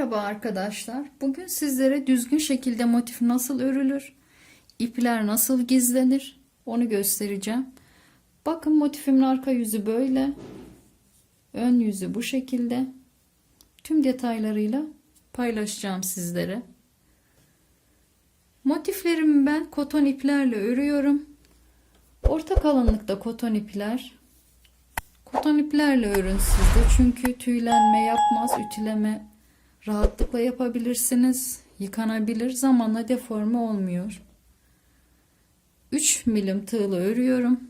Merhaba arkadaşlar. Bugün sizlere düzgün şekilde motif nasıl örülür, ipler nasıl gizlenir onu göstereceğim. Bakın motifimin arka yüzü böyle. Ön yüzü bu şekilde. Tüm detaylarıyla paylaşacağım sizlere. Motiflerimi ben koton iplerle örüyorum. Orta kalınlıkta koton ipler. Koton iplerle örün sizde çünkü tüylenme yapmaz, ütüleme rahatlıkla yapabilirsiniz. Yıkanabilir, zamanla deforme olmuyor. 3 milim tığla örüyorum.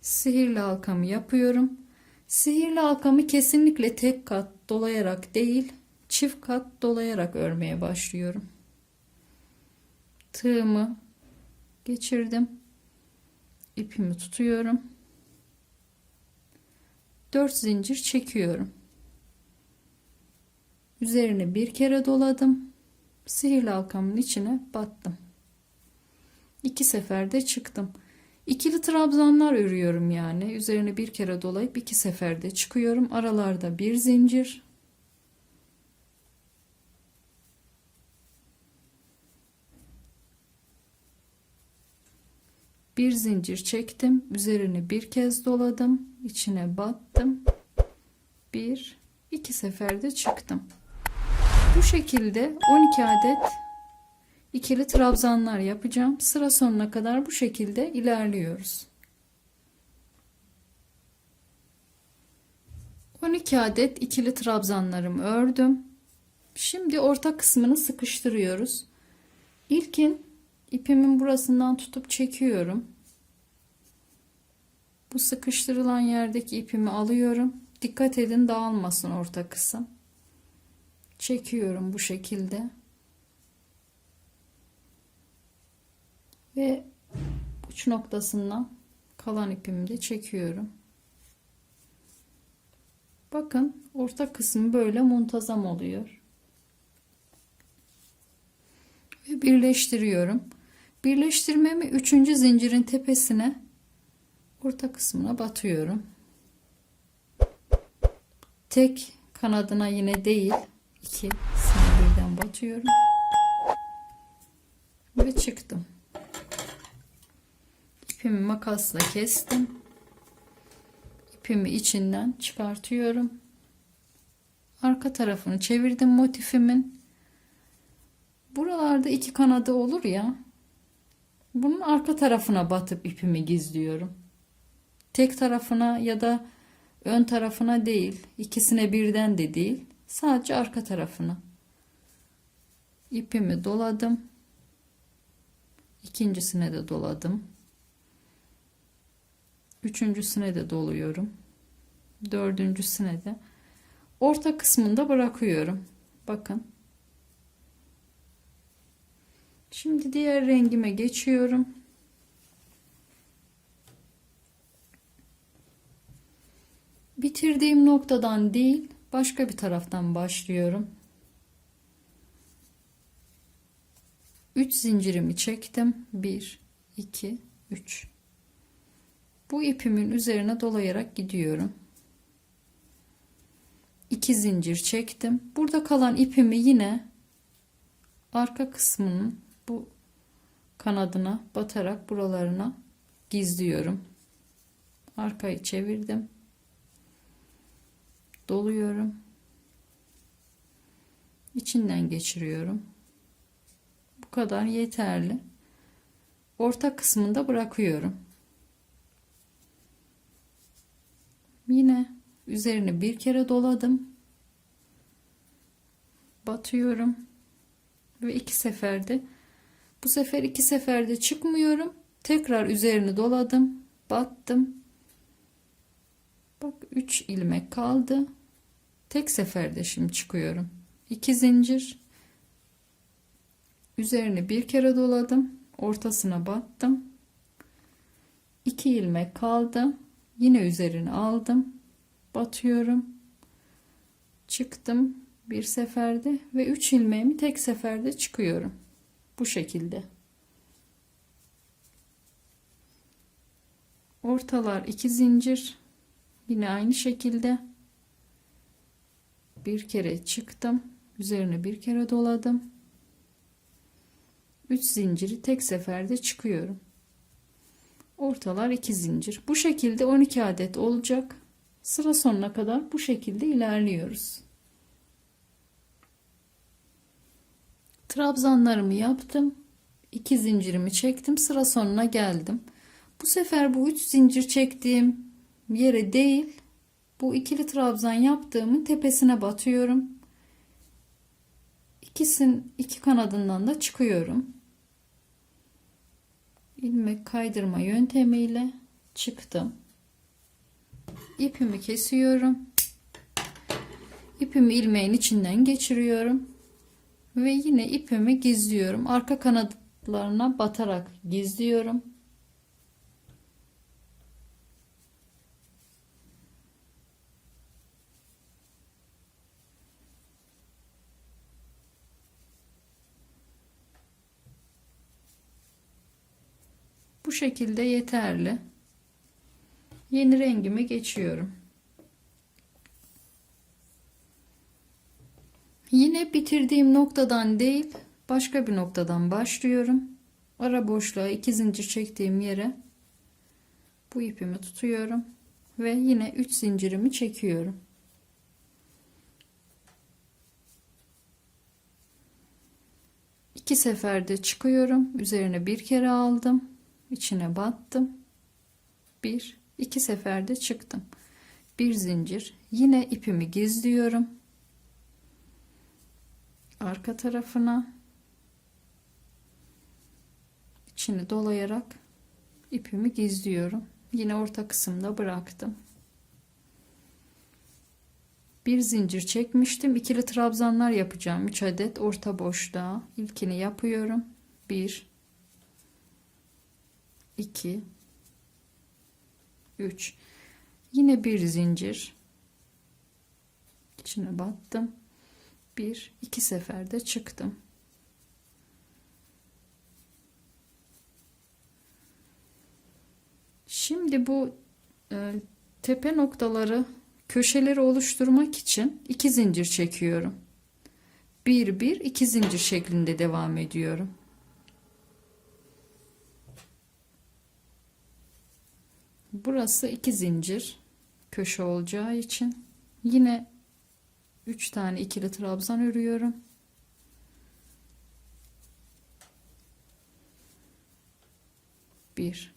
Sihirli halkamı yapıyorum. Sihirli halkamı kesinlikle tek kat dolayarak değil, çift kat dolayarak örmeye başlıyorum. Tığımı geçirdim. İpimi tutuyorum. 4 zincir çekiyorum. Üzerine bir kere doladım. Sihirli halkamın içine battım. İki seferde çıktım. İkili trabzanlar örüyorum yani. Üzerine bir kere dolayıp iki seferde çıkıyorum. Aralarda bir zincir. Bir zincir çektim. Üzerine bir kez doladım. içine battım. Bir, iki seferde çıktım. Bu şekilde 12 adet ikili trabzanlar yapacağım. Sıra sonuna kadar bu şekilde ilerliyoruz. 12 adet ikili trabzanlarımı ördüm. Şimdi orta kısmını sıkıştırıyoruz. İlkin ipimin burasından tutup çekiyorum. Bu sıkıştırılan yerdeki ipimi alıyorum. Dikkat edin dağılmasın orta kısım çekiyorum bu şekilde. Ve uç noktasından kalan ipimi de çekiyorum. Bakın orta kısmı böyle muntazam oluyor. Ve birleştiriyorum. Birleştirmemi üçüncü zincirin tepesine orta kısmına batıyorum. Tek kanadına yine değil 2 birden batıyorum. Ve çıktım. İpimi makasla kestim. İpimi içinden çıkartıyorum. Arka tarafını çevirdim motifimin. Buralarda iki kanadı olur ya. Bunun arka tarafına batıp ipimi gizliyorum. Tek tarafına ya da ön tarafına değil ikisine birden de değil Sadece arka tarafına. ipimi doladım. İkincisine de doladım. Üçüncüsüne de doluyorum. Dördüncüsüne de. Orta kısmında bırakıyorum. Bakın. Şimdi diğer rengime geçiyorum. Bitirdiğim noktadan değil, Başka bir taraftan başlıyorum. 3 zincirimi çektim. 1 2 3 Bu ipimin üzerine dolayarak gidiyorum. 2 zincir çektim. Burada kalan ipimi yine arka kısmının bu kanadına batarak buralarına gizliyorum. Arkayı çevirdim doluyorum. İçinden geçiriyorum. Bu kadar yeterli. Orta kısmında bırakıyorum. Yine üzerine bir kere doladım. Batıyorum. Ve iki seferde bu sefer iki seferde çıkmıyorum. Tekrar üzerini doladım. Battım. Bak 3 ilmek kaldı. Tek seferde şimdi çıkıyorum. 2 zincir. Üzerine bir kere doladım. Ortasına battım. 2 ilmek kaldı. Yine üzerine aldım. Batıyorum. Çıktım bir seferde ve 3 ilmeğimi tek seferde çıkıyorum. Bu şekilde. Ortalar 2 zincir. Yine aynı şekilde bir kere çıktım. Üzerine bir kere doladım. 3 zinciri tek seferde çıkıyorum. Ortalar 2 zincir. Bu şekilde 12 adet olacak. Sıra sonuna kadar bu şekilde ilerliyoruz. Trabzanlarımı yaptım. 2 zincirimi çektim. Sıra sonuna geldim. Bu sefer bu 3 zincir çektiğim yere değil, bu ikili trabzan yaptığımın tepesine batıyorum. İkisin iki kanadından da çıkıyorum. ilmek kaydırma yöntemiyle çıktım. İpimi kesiyorum. İpimi ilmeğin içinden geçiriyorum. Ve yine ipimi gizliyorum. Arka kanatlarına batarak gizliyorum. Bu şekilde yeterli. Yeni rengime geçiyorum. Yine bitirdiğim noktadan değil, başka bir noktadan başlıyorum. Ara boşluğa iki zincir çektiğim yere bu ipimi tutuyorum ve yine 3 zincirimi çekiyorum. İki seferde çıkıyorum. Üzerine bir kere aldım. İçine battım. Bir, iki seferde çıktım. Bir zincir. Yine ipimi gizliyorum. Arka tarafına içini dolayarak ipimi gizliyorum. Yine orta kısımda bıraktım. Bir zincir çekmiştim. İkili trabzanlar yapacağım. 3 adet orta boşluğa. İlkini yapıyorum. 1 2 3 Yine bir zincir. içine battım. Bir, iki seferde çıktım. Şimdi bu e, tepe noktaları köşeleri oluşturmak için iki zincir çekiyorum. Bir bir iki zincir şeklinde devam ediyorum. Burası iki zincir köşe olacağı için. Yine üç tane ikili trabzan örüyorum. Bir.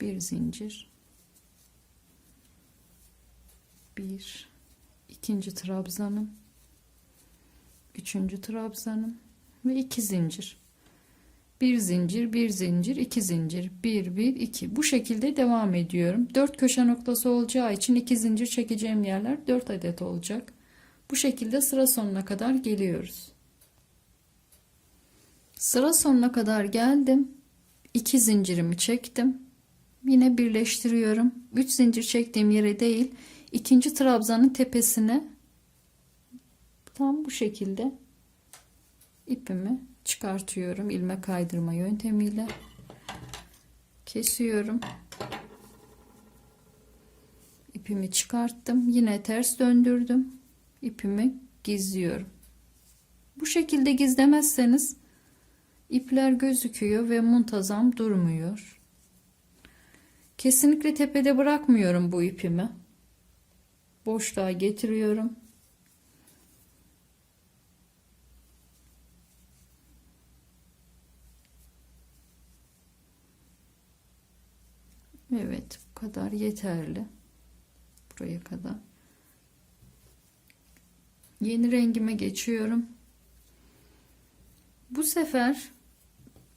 Bir zincir. Bir. İkinci trabzanım üçüncü trabzanım. Ve iki zincir. Bir zincir bir zincir iki zincir. Bir bir iki. Bu şekilde devam ediyorum. Dört köşe noktası olacağı için iki zincir çekeceğim yerler dört adet olacak. Bu şekilde sıra sonuna kadar geliyoruz. Sıra sonuna kadar geldim. İki zincirimi çektim. Yine birleştiriyorum. 3 zincir çektiğim yere değil ikinci trabzanın tepesine tam bu şekilde ipimi çıkartıyorum ilmek kaydırma yöntemiyle. Kesiyorum. İpimi çıkarttım. Yine ters döndürdüm. İpimi gizliyorum. Bu şekilde gizlemezseniz ipler gözüküyor ve muntazam durmuyor. Kesinlikle tepede bırakmıyorum bu ipimi. Boşluğa getiriyorum. Evet, bu kadar yeterli. Buraya kadar. Yeni rengime geçiyorum. Bu sefer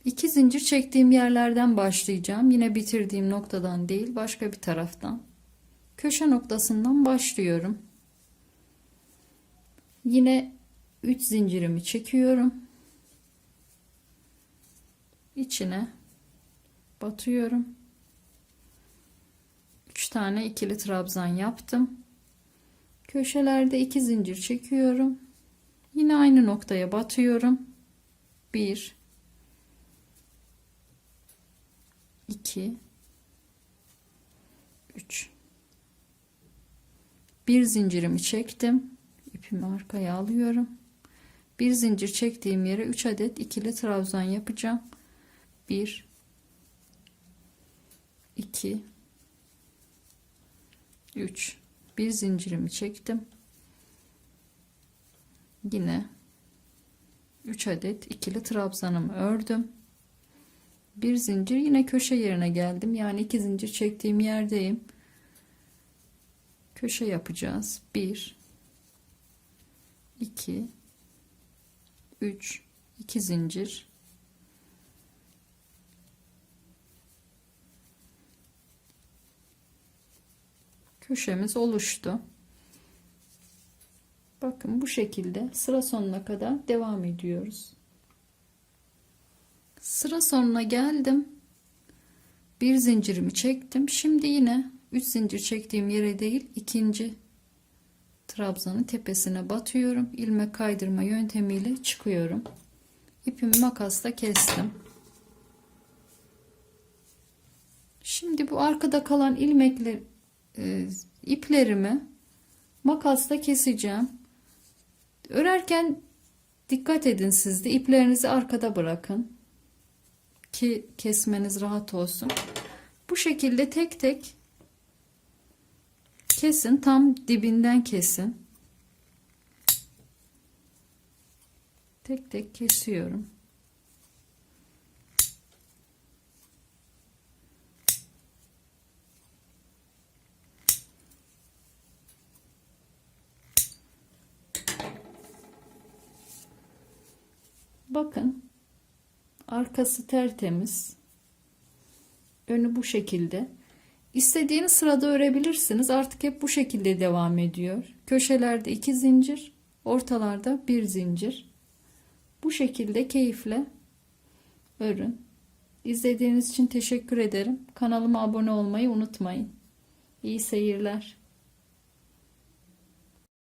İki zincir çektiğim yerlerden başlayacağım. Yine bitirdiğim noktadan değil başka bir taraftan. Köşe noktasından başlıyorum. Yine 3 zincirimi çekiyorum. İçine batıyorum. 3 tane ikili trabzan yaptım. Köşelerde 2 zincir çekiyorum. Yine aynı noktaya batıyorum. 1 2 3 bir zincirimi çektim ipimi arkaya alıyorum bir zincir çektiğim yere 3 adet ikili trabzan yapacağım 1 2 3 bir zincirimi çektim. Yine 3 adet ikili trabzanımı ördüm. Bir zincir yine köşe yerine geldim. Yani iki zincir çektiğim yerdeyim. Köşe yapacağız. 1 2 3 2 zincir köşemiz oluştu. Bakın bu şekilde sıra sonuna kadar devam ediyoruz. Sıra sonuna geldim. Bir zincirimi çektim. Şimdi yine 3 zincir çektiğim yere değil ikinci trabzanın tepesine batıyorum. İlmek kaydırma yöntemiyle çıkıyorum. İpimi makasla kestim. Şimdi bu arkada kalan ilmekler e, iplerimi makasla keseceğim. Örerken dikkat edin siz de iplerinizi arkada bırakın ki kesmeniz rahat olsun. Bu şekilde tek tek kesin tam dibinden kesin. Tek tek kesiyorum bakın arkası tertemiz önü bu şekilde İstediğiniz sırada örebilirsiniz. Artık hep bu şekilde devam ediyor. Köşelerde iki zincir, ortalarda bir zincir. Bu şekilde keyifle örün. İzlediğiniz için teşekkür ederim. Kanalıma abone olmayı unutmayın. İyi seyirler.